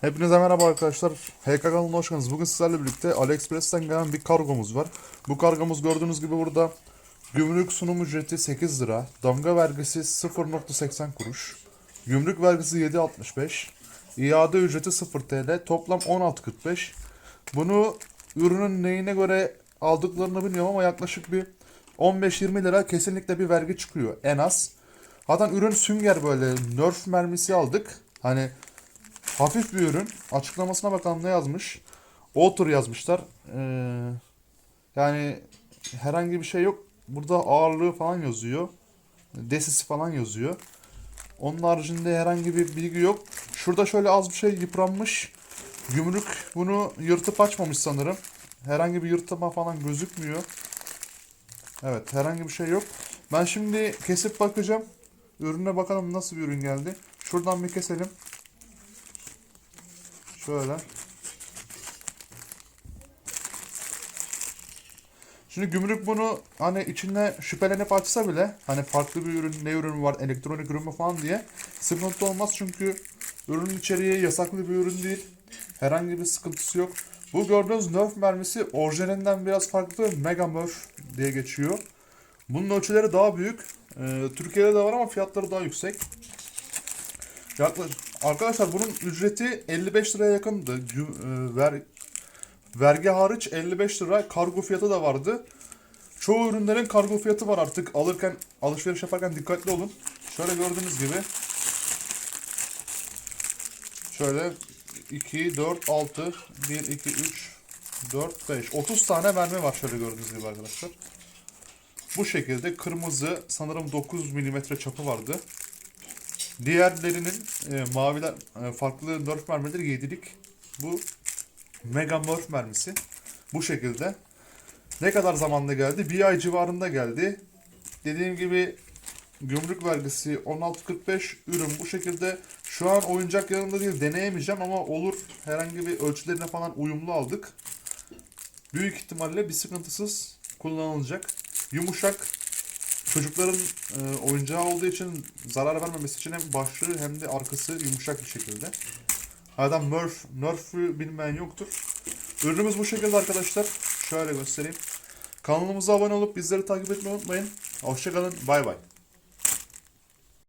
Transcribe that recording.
Hepinize merhaba arkadaşlar. HK kanalına hoş geldiniz. Bugün sizlerle birlikte AliExpress'ten gelen bir kargomuz var. Bu kargomuz gördüğünüz gibi burada gümrük sunum ücreti 8 lira, damga vergisi 0.80 kuruş, gümrük vergisi 7.65, iade ücreti 0 TL, toplam 16.45. Bunu ürünün neyine göre aldıklarını bilmiyorum ama yaklaşık bir 15-20 lira kesinlikle bir vergi çıkıyor en az. Zaten ürün sünger böyle nerf mermisi aldık. Hani Hafif bir ürün. Açıklamasına bakalım ne yazmış. Author yazmışlar. Ee, yani herhangi bir şey yok. Burada ağırlığı falan yazıyor. Desisi falan yazıyor. Onun haricinde herhangi bir bilgi yok. Şurada şöyle az bir şey yıpranmış. Gümrük bunu yırtıp açmamış sanırım. Herhangi bir yırtma falan gözükmüyor. Evet herhangi bir şey yok. Ben şimdi kesip bakacağım. Ürüne bakalım nasıl bir ürün geldi. Şuradan bir keselim. Şöyle. Şimdi gümrük bunu hani içinde şüphelenip açsa bile hani farklı bir ürün ne ürün var elektronik ürün mü falan diye sıkıntı olmaz çünkü ürünün içeriği yasaklı bir ürün değil. Herhangi bir sıkıntısı yok. Bu gördüğünüz Nerf mermisi orijinalinden biraz farklı Mega Nerf diye geçiyor. Bunun ölçüleri daha büyük. Ee, Türkiye'de de var ama fiyatları daha yüksek. Yaklaşık Arkadaşlar bunun ücreti 55 liraya yakındı. E, Ver, vergi hariç 55 lira kargo fiyatı da vardı. Çoğu ürünlerin kargo fiyatı var artık. Alırken, alışveriş yaparken dikkatli olun. Şöyle gördüğünüz gibi. Şöyle 2, 4, 6, 1, 2, 3, 4, 5. 30 tane mermi var şöyle gördüğünüz gibi arkadaşlar. Bu şekilde kırmızı sanırım 9 mm çapı vardı. Diğerlerinin e, maviler e, farklı nerf mermileri 7'lik. Bu mega nerf mermisi. Bu şekilde. Ne kadar zamanda geldi? Bir ay civarında geldi. Dediğim gibi gümrük vergisi 16.45 ürün bu şekilde. Şu an oyuncak yanında değil deneyemeyeceğim ama olur. Herhangi bir ölçülerine falan uyumlu aldık. Büyük ihtimalle bir sıkıntısız kullanılacak. Yumuşak, Çocukların e, oyuncağı olduğu için zarar vermemesi için hem başlığı hem de arkası yumuşak bir şekilde. Adam Nerf, Nerf'ü bilmeyen yoktur. Ürünümüz bu şekilde arkadaşlar. Şöyle göstereyim. Kanalımıza abone olup bizleri takip etmeyi unutmayın. Hoşçakalın. Bay bay.